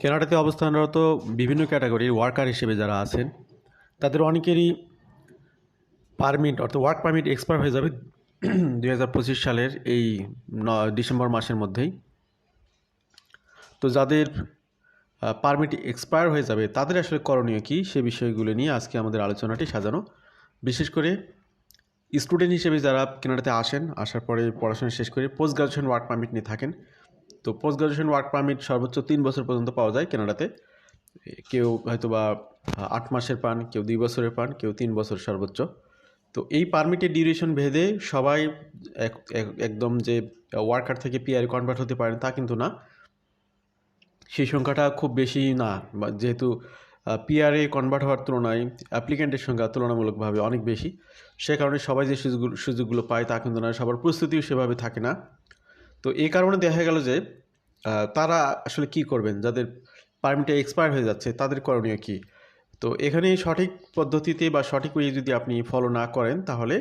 কেনাডাতে অবস্থানরত বিভিন্ন ক্যাটাগরির ওয়ার্কার হিসেবে যারা আছেন, তাদের অনেকেরই পারমিট অর্থাৎ ওয়ার্ক পারমিট এক্সপায়ার হয়ে যাবে দুই হাজার পঁচিশ সালের এই ডিসেম্বর মাসের মধ্যেই। তো যাদের পারমিট এক্সপায়ার হয়ে যাবে, তাদের আসলে করণীয় কী সে বিষয়গুলো নিয়ে আজকে আমাদের আলোচনাটি সাজানো। বিশেষ করে স্টুডেন্ট হিসেবে যারা কেনাডাতে আসেন, আসার পরে পড়াশোনা শেষ করে পোস্ট গ্রাজুয়েশন ওয়ার্ক পারমিট নিয়ে থাকেন তো পোস্ট গ্রাজুয়েশন ওয়ার্ক পারমিট সর্বোচ্চ তিন বছর পর্যন্ত পাওয়া যায় কেনাডাতে। কেউ হয়তো বা আট মাসের পান, কেউ দুই বছরের পান, কেউ তিন বছর সর্বোচ্চ। তো এই পারমিটের ডিউরেশন ভেদে সবাই এক- এক- একদম যে ওয়ার্কার থেকে পিআর কনভার্ট হতে পারেন তা কিন্তু না। সেই সংখ্যাটা খুব বেশি না যেহেতু পিআরএ কনভার্ট হওয়ার তুলনায় অ্যাপ্লিক্যান্টের সংখ্যা তুলনামূলকভাবে অনেক বেশি। সে কারণে সবাই যে সুযোগ, সুযোগগুলো পায় তা কিন্তু না, সবার প্রস্তুতিও সেভাবে থাকে না। তো এই কারণে দেখা গেল যে তারা আসলে কি করবেন? যাদের পারমিটে এক্সপায়ার হয়ে যাচ্ছে, তাদের করণীয় কি? তো এখানে সঠিক পদ্ধতিতে বা সঠিক ওয়ে যদি আপনি ফলো না করেন, তাহলে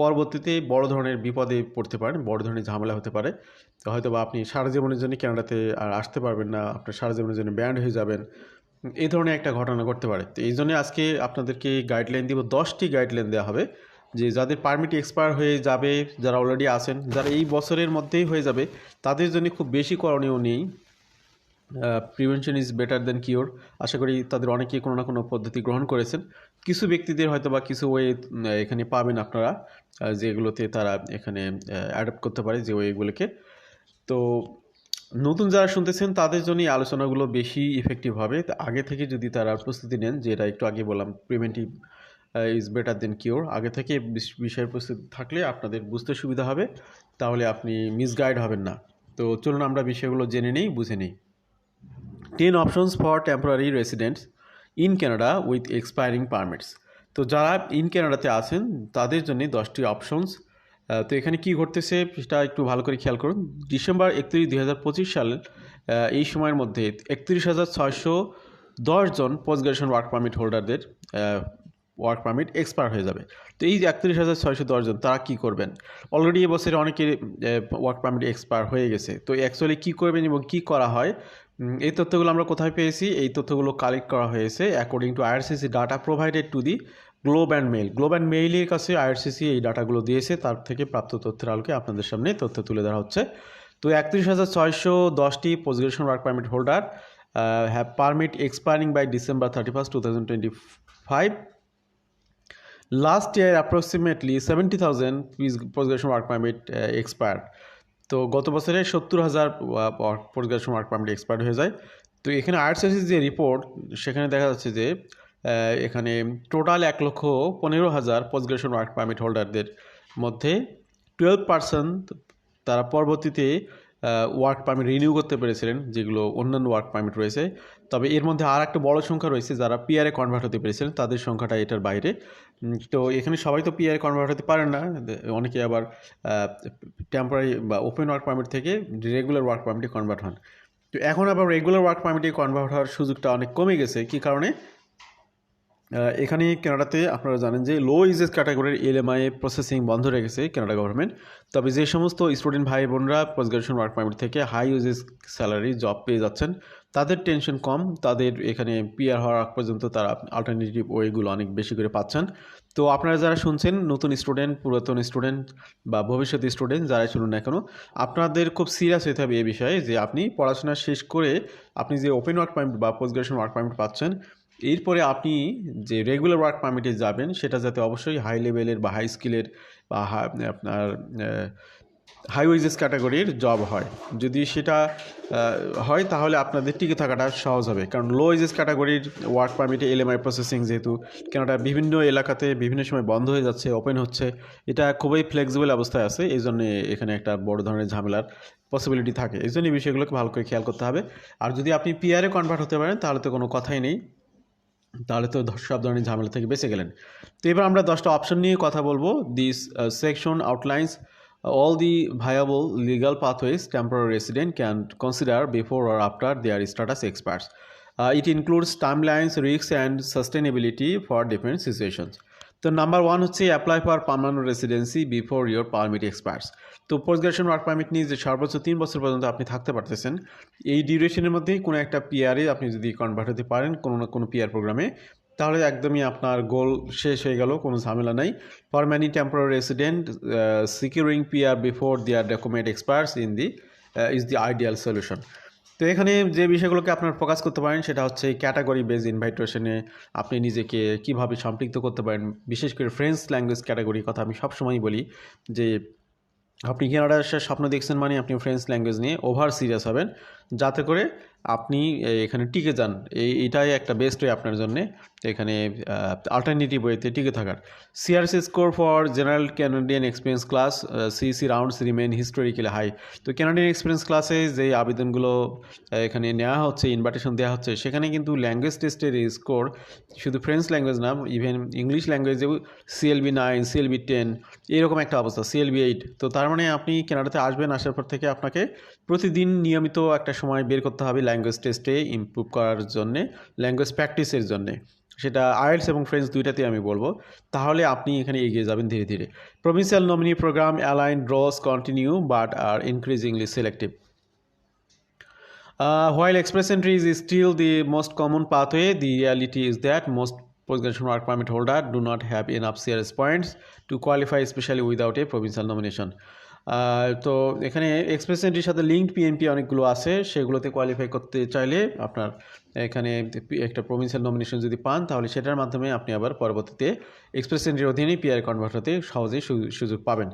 পরবর্তীতে বড় ধরনের বিপদে পড়তে পারেন, বড় ধরনের ঝামেলা হতে পারে। হয়তো বা আপনি সারা জীবনের জন্য কানাডাতে আর আসতে পারবেন না, আপনার সারা জীবনের জন্য ব্যান্ড হয়ে যাবেন। এই ধরনের একটা ঘটনা ঘটতে পারে। তো এই জন্য আজকে আপনাদেরকে গাইডলাইন দিব, দশটি গাইডলাইন দেওয়া হবে। যে যাদের পারমিট এক্সপায়ার হয়ে যাবে, যারা অলরেডি আছেন, যারা এই বছরের মধ্যেই হয়ে যাবে, তাদের জন্য খুব বেশি করণীয় নেই। Prevention is better than cure আশা করি তাদের অনেকেই কোনো না কোনো পদ্ধতি গ্রহণ করেছেন। কিছু ব্যক্তিদের হয়তো বা কিছু ওয়ে এখানে পাবেন আপনারা যেগুলোতে তারা এখানে অ্যাডাপ্ট করতে পারে যে ওয়েগুলোকে তো নতুন যারা শুনতেছেন, তাদের জন্য এই আলোচনাগুলো বেশি ইফেক্টিভ হবে। আগে থেকে যদি তারা প্রস্তুতি নেন, যেটা একটু আগে বললাম preventive is better than cure আগে থেকে বিষ- বিষয়ের প্রস্তুতি থাকলে আপনাদের বুঝতে সুবিধা হবে, তাহলে আপনি মিসগাইড হবেন না। তো চলুন আমরা বিষয়গুলো জেনে নেই, বুঝে নিই। Ten options for temporary residents in Canada with expiring permits তো যারা ইন কানাডাতে আছেন, তাদের জন্য দশটি অপশনস তো এখানে কি ঘটতেছে, সেটা একটু ভালো করে খেয়াল করুন। ডিসেম্বর একত্রিশ, দুই হাজার পঁচিশ সাল এই সময়ের মধ্যে একত্রিশ হাজার ছয়শো দশজন পোস্ট গ্রাজুয়েশন ওয়ার্ক পারমিট হোল্ডারদের ওয়ার্ক পারমিট এক্সপায়ার হয়ে যাবে। তো এই যে একত্রিশ হাজার ছয়শো দশজন তারা কী করবেন? অলরেডি এবছরে অনেকের ওয়ার্ক পারমিট এক্সপায়ার হয়ে গেছে। তো অ্যাকচুয়ালি কী করবেন এবং কী করা হয়? এই তথ্যগুলো আমরা কোথায় পেয়েছি? এই তথ্যগুলো কালেক্ট করা হয়েছে according to IRCC data provided to the Globe and Mail Globe and মেইলের কাছে আইআরসিসি এই ডাটাগুলো দিয়েছে, তার থেকে প্রাপ্ত তথ্যের আলোকে আপনাদের সামনে তথ্য তুলে ধরা হচ্ছে। তো একত্রিশ হাজার ছয়শো দশটি post graduation work permit holder have permit expiring by December thirty first two thousand twenty five last year approximately seventy thousand post graduation work permit expire তো গত বছরে সত্তর হাজার post graduation work permit expire হয়ে যায়। তো এখানে আইআরসিসির যে রিপোর্ট সেখানে দেখা যাচ্ছে যে এখানে টোটাল এক লক্ষ পনেরো হাজার পোস্ট গ্রাজুয়েশন ওয়ার্ক পারমিট হোল্ডারদের মধ্যে টুয়েলভ পার্সেন্ট তারা পরবর্তীতে ওয়ার্ক পারমিট রিনিউ করতে পেরেছিলেন, যেগুলো অন্যান্য ওয়ার্ক পারমিট রয়েছে। তবে এর মধ্যে আর একটা বড় সংখ্যা রয়েছে যারা পিআরে কনভার্ট হতে পেরেছিলেন, তাদের সংখ্যাটা এটার বাইরে। তো এখানে সবাই তো পিআরে কনভার্ট হতে পারেন না। অনেকে আবার টেম্পোরারি বা ওপেন ওয়ার্ক পারমিট থেকে রেগুলার ওয়ার্ক পারমিটে কনভার্ট হন। তো এখন আবার রেগুলার ওয়ার্ক পারমিটে কনভার্ট হওয়ার সুযোগটা অনেক কমে গেছে। কী কারণে? এখানে কানাডাতে আপনারা জানেন যে লো ইজেস ক্যাটাগরির এলএমআই প্রসেসিং বন্ধ রেখেছে কানাডা গভর্নমেন্ট তবে যে সমস্ত স্টুডেন্ট ভাই বোনরা পোস্ট গ্রাজুয়েশন ওয়ার্ক পারমিট থেকে হাই ইউজেস স্যালারি জব পেয়ে যাচ্ছেন, তাদের টেনশন কম। তাদের এখানে পিআর হওয়ার আগ পর্যন্ত তারা অল্টারনেটিভ ওয়েগুলো অনেক বেশি করে পাচ্ছেন। তো আপনারা যারা শুনছেন, নতুন স্টুডেন্ট পুরাতন স্টুডেন্ট বা ভবিষ্যৎ স্টুডেন্ট যারাই শুনুন না কেন, আপনাদের খুব সিরিয়াস হতে হবে এ বিষয়ে যে আপনি পড়াশোনা শেষ করে আপনি যে ওপেন ওয়ার্ক পারমিট বা পোস্ট গ্রাজুয়েশন ওয়ার্ক পারমিট পাচ্ছেন এরপরে আপনি যে রেগুলার ওয়ার্ক পারমিটে যাবেন, সেটা যাতে অবশ্যই হাই লেভেলের বা হাই স্কিলের বা আপনার হাই ওয়েজেস ক্যাটাগরির জব হয়। যদি সেটা হয় তাহলে আপনাদের টিকে থাকাটা সহজ হবে। কারণ লো ওয়েজেস ক্যাটাগরির ওয়ার্ক পারমিটে এলএমআই প্রসেসিং যেহেতু কেনটা বিভিন্ন এলাকাতে বিভিন্ন সময় বন্ধ হয়ে যাচ্ছে ওপেন হচ্ছে, এটা খুবই ফ্লেক্সিবল অবস্থায় আছে। এই জন্য এখানে একটা বড় ধরনের ঝামেলার পসিবিলিটি থাকে। এই জন্য বিষয়গুলোকে ভালো করে খেয়াল করতে হবে। আর যদি আপনি পিআরে কনভার্ট হতে পারেন, তাহলে তো কোনো কথাই নেই। তাহলে তো সব ধরনের ঝামেলা থেকে বেঁচে গেলেন। তো এবার আমরা দশটা অপশন নিয়ে কথা বলব। This section outlines all the viable legal pathways temporary resident can consider before or after their status expires it includes timelines risks and sustainability for different situations তো নাম্বার ওয়ান হচ্ছে apply for permanent residency before your permit expires তো post graduation work permit নিয়ে যে সর্বোচ্চ তিন বছর পর্যন্ত আপনি থাকতে পারতেছেন, এই ডিউরেশনের মধ্যেই কোনো একটা পিআরে আপনি যদি কনভার্ট হতে পারেন কোনো না কোনো পিআর প্রোগ্রামে তাহলে একদমই আপনার গোল শেষ হয়ে গেল, কোনো ঝামেলা নাই। For many temporary resident securing PR before their document expires in the is the ideal solution তো এখানে যে বিষয়গুলোকে আপনার ফোকাস করতে পারেন, সেটা হচ্ছে ক্যাটাগরি বেজ ইনভাইটেশনে আপনি নিজেকে কীভাবে সম্পৃক্ত করতে পারেন। বিশেষ করে ফ্রেঞ্চ ল্যাঙ্গুয়েজ ক্যাটাগরির কথা আমি সবসময় বলি যে, আপনি কানাডা আসার স্বপ্ন দেখছেন মানে আপনি ফ্রেঞ্চ ল্যাঙ্গুয়েজ নিয়ে ওভার সিরিয়াস হবেন, যাতে করে আপনি এখানে টিকে যান। এই এটাই একটা বেস্ট ওয়ে আপনার জন্য, এখানে আল্টারনেটিভ ওয়েতে টিকে থাকার। CRC score for general Canadian experience class CC rounds remain historically high তো ক্যানাডিয়ান এক্সপিরিয়েন্স ক্লাসে যে আবেদনগুলো এখানে নেওয়া হচ্ছে ইনভাইটেশন দেওয়া হচ্ছে, সেখানে কিন্তু ল্যাঙ্গুয়েজ টেস্টের স্কোর শুধু ফ্রেঞ্চ ল্যাঙ্গুয়েজ না ইভেন ইংলিশ ল্যাঙ্গুয়েজেও সিএলবি নাইন সিএলবি টেন এরকম একটা অবস্থা সিএলবি এইট তো তার মানে আপনি কানাডাতে আসবেন, আসার পর থেকে আপনাকে প্রতিদিন নিয়মিত একটা সময় বের করতে হবে ল্যাঙ্গুয়েজ টেস্টে ইমপ্রুভ করার জন্যে ল্যাঙ্গুয়েজ প্র্যাকটিসের জন্যে সেটা আইএলস এবং ফ্রেঞ্চ দুইটাতেই আমি বলব তাহলে আপনি এখানে এগিয়ে যাবেন ধীরে ধীরে provincial nominee program align draws continue but are increasingly selective Uh, while express entry is still the most common pathway, the reality is that most post-graduation work permit holder do not have enough CRS points to qualify, especially without a provincial nomination. তো এখানে express এন্ট্রির সাথে linked PMP অনেকগুলো আছে সেগুলোতে qualify করতে চাইলে আপনার এখানে একটা প্রভিন্সিয়াল নমিনেশন যদি পান তাহলে সেটার মাধ্যমে আপনি আবার পরবর্তীতে এক্সপ্রেস এন্ট্রির অধীনে পিআর কনভার্ট হতে সহজেই সুযোগ পাবেন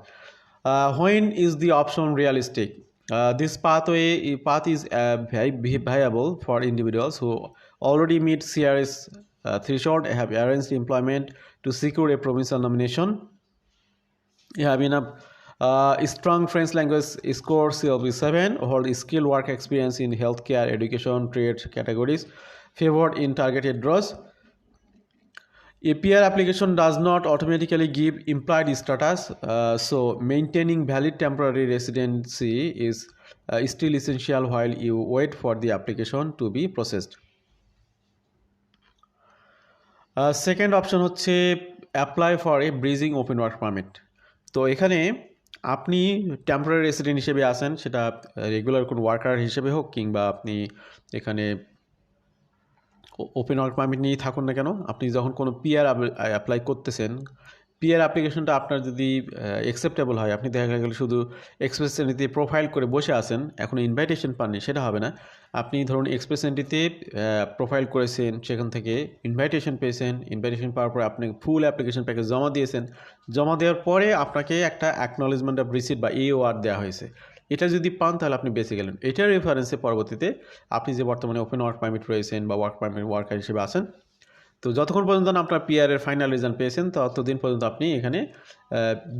Uh, when is the option realistic? Uh, this pathway path is uh, vi- vi- viable for individuals who already meet CRS uh, threshold, have arranged employment to secure a uh, strong French language score CLB7, hold skilled work experience in healthcare, education, trade categories, favored in targeted draws. A PR application does not automatically give implied status, uh, so maintaining valid temporary residency is uh, still essential while you wait for the application to be processed. Second option হচ্ছে apply for a bridging open work permit তো এখানে আপনি temporary resident হিসেবে আসেন সেটা regular কোনো worker হিসেবে হোক কিংবা আপনি এখানে ওপেন ওয়ার্ক পারমিট নিয়েই থাকুন না কেন, আপনি যখন কোনো পিআর অ্যাপ্লাই করতেছেন পিআর অ্যাপ্লিকেশনটা আপনার যদি অ্যাকসেপ্টেবল হয়, আপনি দেখা গেল শুধু এক্সপ্রেস এন্ট্রিতে প্রোফাইল করে বসে আছেন এখনও ইনভাইটেশন পাননি, সেটা হবে না। আপনি ধরুন এক্সপ্রেস এন্ট্রিতে প্রোফাইল করেছেন, সেখান থেকে ইনভাইটেশন পেয়েছেন ইনভাইটেশন পাওয়ার পরে আপনি ফুল অ্যাপ্লিকেশন প্যাকেজ জমা দিয়েছেন, জমা দেওয়ার পরে আপনাকে একটা অ্যাকনলেজমেন্ট অফ রিসিট বা এওআর দেওয়া হয়েছে। এটা যদি পান, তাহলে আপনি বেঁচে গেলেন। এটার রেফারেন্সে পরবর্তীতে আপনি যে বর্তমানে ওপেন ওয়ার্ক পারমিট রয়েছেন বা ওয়ার্ক পারমিট ওয়ার্কার হিসেবে আছেন তো যতক্ষণ পর্যন্ত না আপনার পিআরের ফাইনাল রেজাল্ট পেয়েছেন, ততদিন পর্যন্ত আপনি এখানে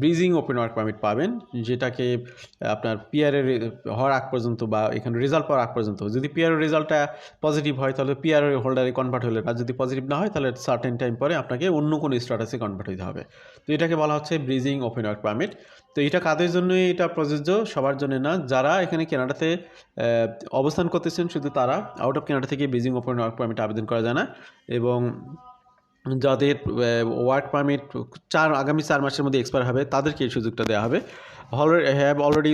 ব্রিজিং ওপেন ওয়ার্ক পারমিট পাবেন, যেটাকে আপনার পিআরের হওয়ার আগ পর্যন্ত বা এখানে রেজাল্ট পাওয়ার আগ পর্যন্ত। যদি পিআরের রেজাল্টটা পজিটিভ হয়, তাহলে পিআর হোল্ডারে কনভার্ট হলে, আর যদি পজিটিভ না হয়, তাহলে সার্টেন টাইম পরে আপনাকে অন্য কোনো স্ট্যাটাসে কনভার্ট হতে হবে। তো এটাকে বলা হচ্ছে ব্রিজিং ওপেন ওয়ার্ক পারমিট তো এটা কাদের জন্য এটা প্রযোজ্য? সবার জন্য না। যারা এখানে কেনাডাতে অবস্থান করতেছেন, শুধু তারা। আউট অফ কেনাডা থেকে বেজিং ওপেন ওয়ার্ক পারমিট আবেদন করা যায় না। এবং যাদের ওয়ার্ক পারমিট চার, আগামী চার মাসের মধ্যে এক্সপায়ার হবে, তাদেরকে এই সুযোগটা দেওয়া হবে। Have already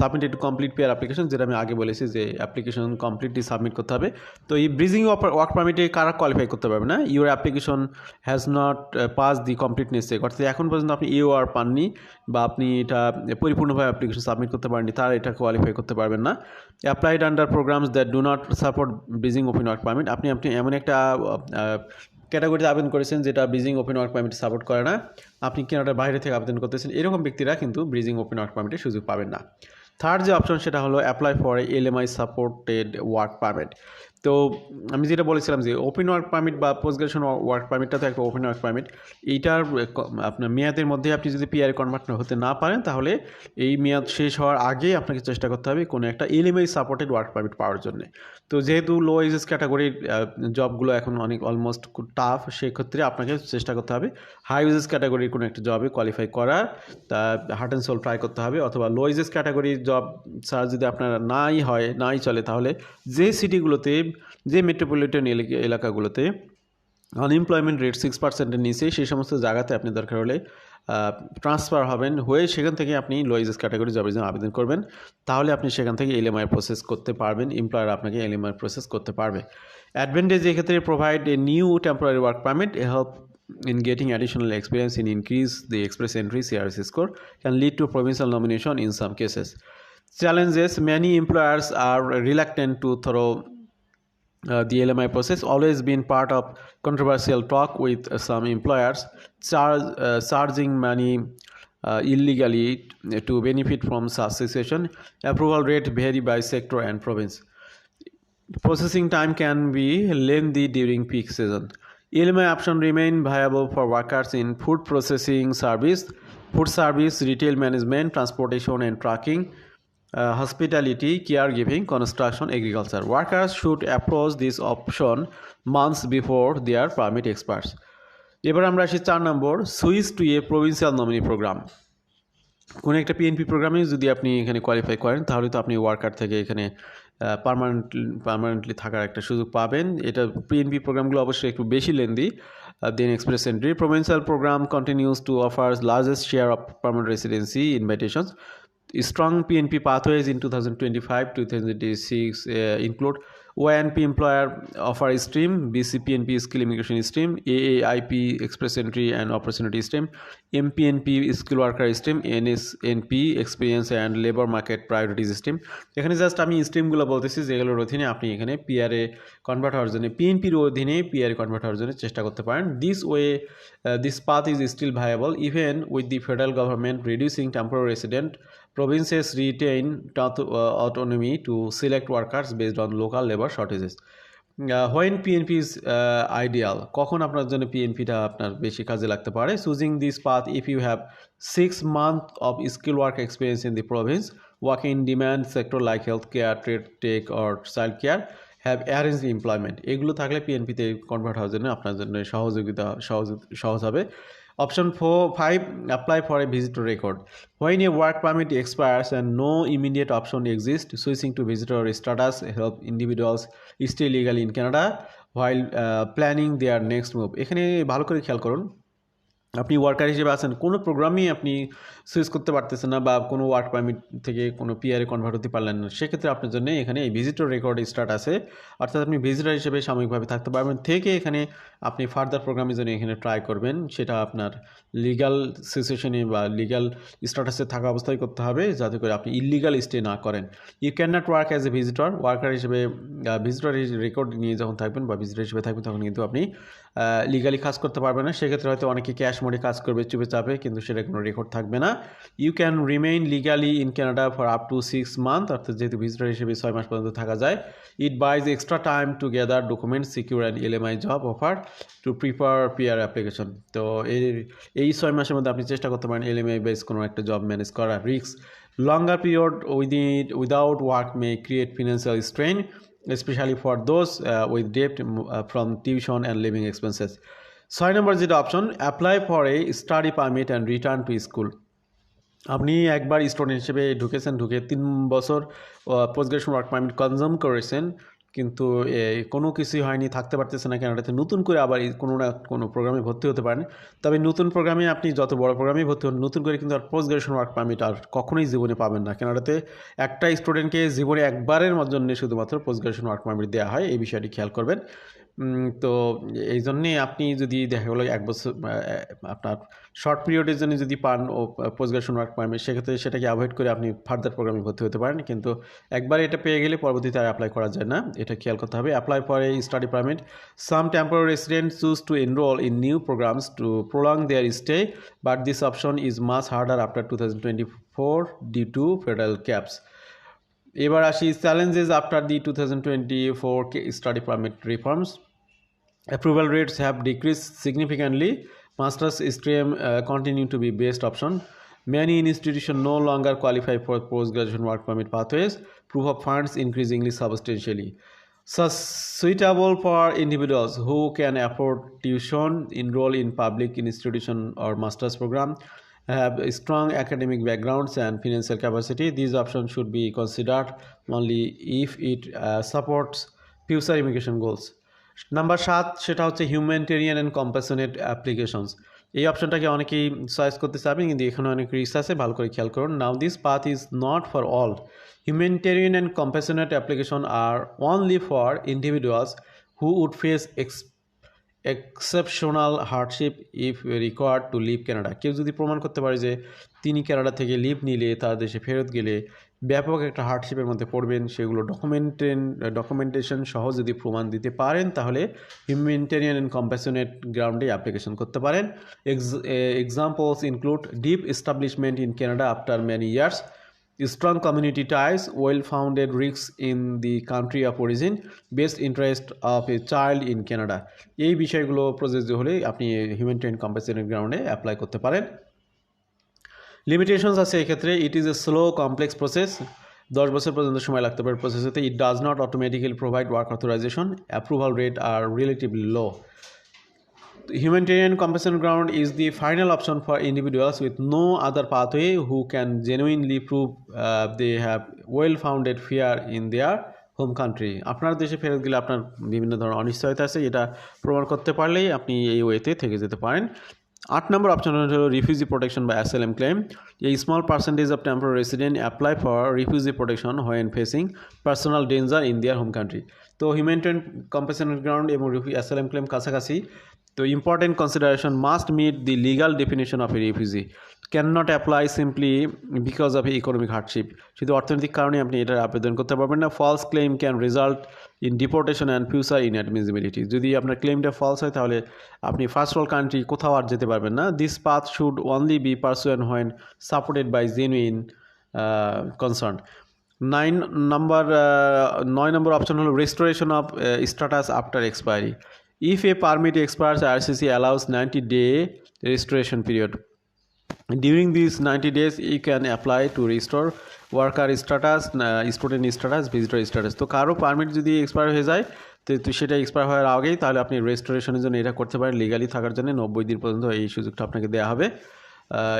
submitted complete PR application যেটা আমি আগে বলেছি যে অ্যাপ্লিকেশন কমপ্লিটলি সাবমিট করতে হবে। তো এই ব্রিজিং ওয়ার্ক পারমিটে কারা কোয়ালিফাই করতে পারবে না? Your application has not pass the completeness check অর্থাৎ এখন পর্যন্ত আপনি ইউআর পাননি বা আপনি এটা পরিপূর্ণভাবে অ্যাপ্লিকেশন সাবমিট করতে পারেননি, তারা এটা কোয়ালিফাই করতে পারবেন না। Applied under programs that do not support bridging open work permit আপনি আপনি এমন একটা ক্যাটাগরিতে আবেদন করেছেন যেটা bridging open work permit support করে না। আপনি কেনাটার বাইরে থেকে আবেদন করতেছেন, এরকম ব্যক্তিরা কিন্তু ব্রিজিং ওপেন ওয়ার্ক পারমিটের সুযোগ পাবেন না। থার্ড যে অপশন সেটা হলো apply for LMI supported work permit তো আমি যেটা বলেছিলাম যে ওপেন ওয়ার্ক পারমিট বা পোস্ট গ্রাজুয়েশন ওয়ার্ক পারমিটটা তো একটা ওপেন ওয়ার্ক পারমিট এইটার, আপনার মেয়াদের মধ্যে আপনি যদি পিআর কনভার্ট হতে না পারেন, তাহলে এই মেয়াদ শেষ হওয়ার আগে আপনাকে চেষ্টা করতে হবে কোনো একটা এলএমআই সাপোর্টেড ওয়ার্ক পারমিট পাওয়ার জন্য। তো যেহেতু লো এজেস ক্যাটাগরির জবগুলো এখন অনেক অলমোস্ট টাফ সেক্ষেত্রে আপনাকে চেষ্টা করতে হবে হাই এজেস ক্যাটাগরির কোনো একটা জবে কোয়ালিফাই করা তা হার্ট অ্যান্ড সোল ট্রাই করতে হবে, অথবা লো এজেস ক্যাটাগরির জব ছাড়া যদি আপনার নাই হয়, নাই চলে, তাহলে যে সিটিগুলোতে যে মেট্রোপলিটন এলাকাগুলোতে আনএমপ্লয়মেন্ট রেট সিক্স পার্সেন্টের নিচে, সেই সমস্ত জায়গাতে আপনি দরকার হলে ট্রান্সফার হবেন, হয়ে সেখান থেকে আপনি লোয়েজেস ক্যাটাগরি জবের জন্য আবেদন করবেন তাহলে আপনি সেখান থেকে এলএমআই প্রসেস করতে পারবেন এমপ্লয়ার আপনাকে এলএমআই প্রসেস করতে পারবে অ্যাডভান্টেজ এক্ষেত্রে provide a new temporary work permit help in getting additional experience in increase the express entry CRS score can lead to provincial nomination in some cases. Challenges, many employers are reluctant to throw uh, the LMI process always been part of controversial talk with uh, some employers charge, uh, charging money uh, illegally to benefit from such situation. Approval rate vary by sector and province. Processing time can be lengthy during peak season. ELMI option remain viable for workers in food processing service, food service, retail management, transportation and trucking, uh, hospitality, caregiving, construction, agriculture. Workers should approach this option months before their permit expires. এবার আমরা আসি চার নম্বর switch to a provincial nominee program কোনো একটা PNP প্রোগ্রামে যদি আপনি এখানে কোয়ালিফাই করেন তাহলে তো আপনি ওয়ার্কার থেকে এখানে পারমানেন্ট পারমানেন্টলি থাকার একটা সুযোগ পাবেন এটা পিএনপি প্রোগ্রামগুলো অবশ্যই একটু বেশি lengthy than express entry provincial program continues to offers largest share of permanent residency invitations strong PNP pathways in 2025 to 2026 uh, include ONP employer offer stream, BCPNP skill immigration stream, AAIP express entry and opportunity stream, MPNP skill worker stream, NSNP experience and labor market priorities stream এখানে just আমি স্ট্রিমগুলো বলতেছি যেগুলোর অধীনে আপনি এখানে PRA convert হওয়ার জন্য পিএনপির অধীনে পিআরএ কনভার্ট হওয়ার জন্য চেষ্টা করতে পারেন this way this path is still viable even with the federal government reducing temporary resident provinces retain uh, autonomy to select workers based on local labor shortages. Uh, when PNP is uh, ideal কখন আপনার জন্য পিএনপিটা আপনার বেশি কাজে লাগতে পারে? Choosing this path if you have six month of skill work experience in the province working in demand sector like health care trade tech or child care have arrange employment এগুলো থাকলে পিএনপিতে কনভার্ট হওয়ার জন্য আপনার জন্য সহযোগিতা সহজ সহজ হবে। Option four five apply for a visitor record when a work permit expires and no immediate option exist switching to visitor status help individuals stay legal in Canada while planning their next move এখানে ভালো করে খেয়াল করুন। আপনি worker হিসেবে আছেন, কোনো প্রোগ্রামই আপনি সুইচ করতে পারতেছেন না বা কোনো ওয়ার্ক পারমিট থেকে কোনো পিআরে কনভার্ট হতে পারলেন না। সেক্ষেত্রে আপনার জন্য এখানে এই ভিজিটর রেকর্ড স্টার্ট আছে। অর্থাৎ আপনি ভিজিটর হিসেবে সাময়িকভাবে থাকতে পারবেন। থেকে এখানে আপনি ফার্দার প্রোগ্রামের জন্য এখানে ট্রাই করবেন। সেটা আপনার লিগাল সিচুয়েশনে বা লিগাল স্ট্যাটাসে থাকা অবস্থায় করতে হবে। যাতে করে আপনি ইলিগাল স্টে না করেন। You can not work as a visitor worker হিসেবে ভিজিটর রেকর্ড নিয়ে যখন থাকবেন বা ভিজিটর হিসেবে থাকবেন, তখন কিন্তু আপনি লিগালি কাজ করতে পারবেন না। সেক্ষেত্রে হয়তো অনেকে ক্যাশ মোডে কাজ করবে চুপে চাপে কিন্তু সেটা কোনো রেকর্ড থাকবে না। You can remain legally in Canada for up to six month অর্থাৎ যেহেতু ভিজিটার হিসেবে ছয় মাস পর্যন্ত থাকা যায় it buys extra time to gather document secure and LMI job offer to prepare PR application তো এই এই ছয় মাসের মধ্যে আপনি চেষ্টা করতে পারেন এলএমআই বেস কোনো একটা জব ম্যানেজ করার risk longer period within without work may create financial strain those uh, with debt uh, from tuition and living expenses. ছয় নম্বর যেটা option apply for a study permit and return to school আপনি একবার student হিসেবে ঢুকেছেন, ঢুকে তিন বছর post graduation work permit consume করেছেন, কিন্তু কোনো কিছুই হয়নি, থাকতে পারতেছে না ক্যানাডাতে নতুন করে আবার কোনো না কোনো প্রোগ্রামে ভর্তি হতে পারেন। তবে নতুন প্রোগ্রামে আপনি যত বড় প্রোগ্রামে ভর্তি হন, নতুন করে কিন্তু আর পোস্ট গ্রাজুয়েশন ওয়ার্ক পারমিট আর কখনোই জীবনে পাবেন না। ক্যানাডাতে একটা স্টুডেন্টকে জীবনে একবারের জন্য শুধুমাত্র পোস্ট গ্রাজুয়েশন ওয়ার্ক পারমিট দেওয়া হয়, এই বিষয়টি খেয়াল করবেন। তো এই জন্যে আপনি যদি দেখা গেলো এক বছর আপনার শর্ট পিরিয়ডের জন্য যদি পান ও পোস্ট গ্রাজুয়েশন ওয়ার্ক পারমিট সেক্ষেত্রে সেটাকে অ্যাভয়েড করে আপনি ফার্দার প্রোগ্রামে ভর্তি হতে পারেন। কিন্তু একবার এটা পেয়ে গেলে পরবর্তীতে আর অ্যাপ্লাই করা যায় না। এটা খেয়াল করতে হবে। Apply for study permit some temporary resident choose to enroll in new programs to prolong their stay but this option is much harder after two thousand twenty four due to federal caps এবার আসি challenges after the two thousand twenty four study permit reforms approval rates have decreased significantly. Master's stream uh, continue to be best option. Many institutions no longer qualify for post-graduation work permit pathways. Proof of funds increasingly substantially. So suitable for individuals who can afford tuition enroll in public institution or master's program have strong academic backgrounds and financial capacity. These options should be considered only if it uh, supports future immigration goals number সাত, সেটা হচ্ছে humanitarian and compassionate applications এই অপশনটাকে অনেকেই choice করতে চাবেন কিন্তু এখানে অনেক রিস্ক আছে, ভালো করে খেয়াল করুন। Now this path is not for all humanitarian and compassionate application are only for individuals who would face ex exceptional hardship if required to leave Canada কেউ যদি প্রমাণ করতে পারে যে তিনি কানাডা থেকে লিভ নিলে, তার দেশে ফেরত গেলে ব্যাপক একটা হার্ডশিপের মধ্যে পড়বেন সেগুলো ডকুমেন্টেন ডকুমেন্টেশন সহ যদি প্রমাণ দিতে পারেন তাহলে হিউম্যানিটেরিয়ান অ্যান্ড কম্প্যাশনেট গ্রাউন্ডে অ্যাপ্লিকেশন করতে পারেন। Examples include deep establishment in Canada after many years strong community ties, well-founded risks in the country of origin, best interest of a child in Canada এই বিষয়গুলো প্রযোজ্য হলে আপনি হিউম্যানিটেরিয়ান কম্পেসেন্ট গ্রাউন্ডে apply করতে পারেন। লিমিটেশনস আছে এক্ষেত্রে it is a slow complex process দশ বছর পর্যন্ত সময় লাগতে পারে প্রসেস হতে it does not automatically provide work authorization approval rate are relatively low humanitarian compensation ground is the final option for individuals with no other pathway who can genuinely prove uh, they have well-founded fear in their home country আপনার দেশে ফেরত গেলে আপনার বিভিন্ন ধরনের অনিশ্চয়তা আছে। এটা প্রমাণ করতে পারলেই আপনি এই ওয়েতে থেকে যেতে পারেন। আট নম্বর অপশন হলো রিফিউজি প্রোটেকশন বা এসএলএম ক্লেম এই small percentage of temporary resident apply for refugee protection when facing personal danger in their home country তো হিউম্যানিটেরিয়ান কম্পেশন গ্রাউন্ড এবং এসএলএম ক্লেম কাছাকাছি। তো important consideration must meet the legal definition of a refugee can not apply simply because of economic hardship শুধু অর্থনৈতিক কারণে আপনি এটার আবেদন করতে পারবেন না। False claim can result in deportation and future inadmissibility যদি আপনার ক্লেমটা ফলস হয়, তাহলে আপনি ফার্স্ট ওয়ার্ল্ড কান্ট্রি কোথাও আর যেতে পারবেন না। This path should only be pursued when supported by genuine concern nine number নয় নম্বর অপশন হলো restoration of status after expiry a permit expires, RCC allows 90 day restoration period. During these 90 days, you can apply to restore worker status, uh, student status, visitor status. তো কারও permit যদি expire হয়ে যায় তো সেটা expire হওয়ার আগেই তাহলে আপনি রেস্টোরেশনের জন্য এটা করতে পারেন লিগালি থাকার জন্য নব্বই দিন পর্যন্ত এই সুযোগটা আপনাকে দেওয়া হবে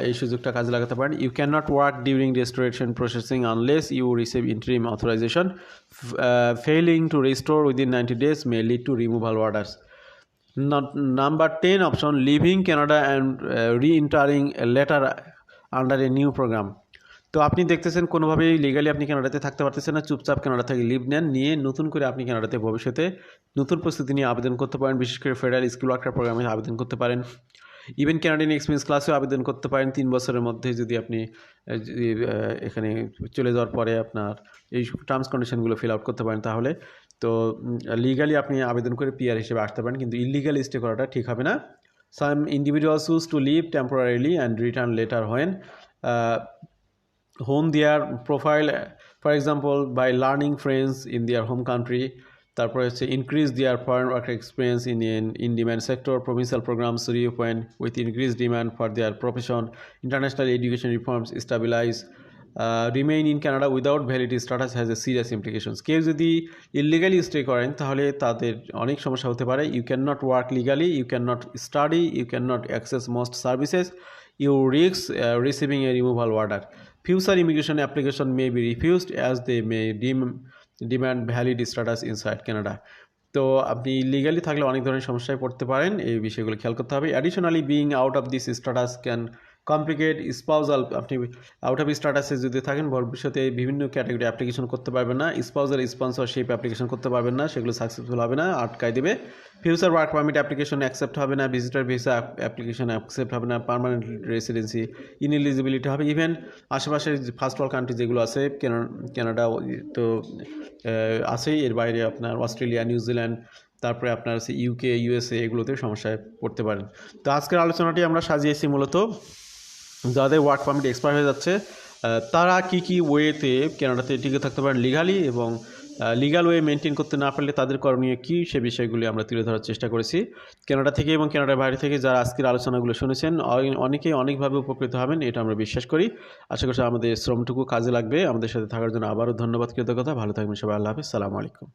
এই সুযোগটা কাজে লাগাতে পারেন। You can not work during restoration processing unless you receive interim authorization failing to restore within ninety days may lead to removal orders number ten option leaving Canada and reentering later under a new program তো আপনি দেখতেছেন কোনোভাবেই legally আপনি কানাডাতে থাকতে পারতেছেন না, চুপচাপ কানাডা থেকে লিভ নেন, নিয়ে নতুন করে আপনি কানাডাতে ভবিষ্যতে নতুন প্রস্তুতি নিয়ে আবেদন করতে পারেন। বিশেষ করে ফেডারেল স্কুল ওয়ার্কার প্রোগ্রামে আবেদন করতে পারেন। ইভেন ক্যানাডিয়ান এক্সপিরিয়েন্স ক্লাসেও আবেদন করতে পারেন তিন বছরের মধ্যে যদি আপনি এখানে চলে যাওয়ার পরে আপনার এই টার্মস কন্ডিশনগুলো ফিল আউট করতে পারেন তাহলে। তো লিগালি আপনি আবেদন করে পিআর হিসেবে আসতে পারেন, কিন্তু ইলিগাল স্টে করাটা ঠিক হবে না। Some individual choose to live temporarily and return later when home their profile for example by learning friends in their home country তারপরে হচ্ছে increase their foreign work experience in in demand sector provincial programs reopen with increase demand for their profession international education reforms stabilise remain in Canada without valid status has a serious implications কেউ যদি illegally stay করেন, তাহলে তাদের অনেক সমস্যা হতে পারে। You can not work legally you can not study you can not access most services you রিক্স receiving a removal order future immigration application may be refused as they may deem demand valid status inside Canada তো আপনি legally থাকলে অনেক ধরনের সমস্যায় পড়তে পারেন, এই বিষয়গুলো খেয়াল করতে হবে। Additionally being out of this status can complicate spousal আপনি আউট অফ স্ট্যাটাসে যদি থাকেন, ভবিষ্যতে বিভিন্ন ক্যাটাগরি অ্যাপ্লিকেশন করতে পারবেন না। স্পাউজাল স্পন্সরশিপ অ্যাপ্লিকেশন করতে পারবেন না, সেগুলো সাকসেসফুল হবে না, আটকায় দেবে। Future work permit application accept হবে না ভিজিটার ভিসা অ্যাপ্লিকেশন অ্যাকসেপ্ট হবে না পারমানেন্ট রেসিডেন্সি ইনএলিজিবিলিটি হবে। ইভেন আশেপাশের ফার্স্ট ওয়ার্ল্ড কান্ট্রি যেগুলো আছে কানাডা তো আছেই। এর বাইরে আপনার অস্ট্রেলিয়া নিউজিল্যান্ড তারপরে আপনার হচ্ছে ইউকে ইউএসএ এগুলোতে সমস্যায় পড়তে পারেন। তো আজকের আলোচনাটি আমরা সাজিয়েছি মূলত যাদের ওয়ার্ক পারমিট এক্সপায়ার হয়ে যাচ্ছে তারা কি কি ওয়েতে কেনাডাতে টিকে থাকতে পারেন লিগালি এবং লিগাল ওয়ে মেনটেন করতে না পারলে তাদের করণীয় কী সে বিষয়গুলি আমরা তুলে ধরার চেষ্টা করেছি। কেনাডা থেকে এবং কেনাডার বাইরে থেকে যারা আজকের আলোচনাগুলো শুনেছেন অনেকেই অনেকভাবে উপকৃত হবেন, এটা আমরা বিশ্বাস করি। আশা করছি আমাদের শ্রমটুকু কাজে লাগবে। আমাদের সাথে থাকার জন্য আবারও ধন্যবাদ, কৃতজ্ঞতা। ভালো থাকবেন সবাই। আল্লাহ হাফিজ। সালামু আলাইকুম।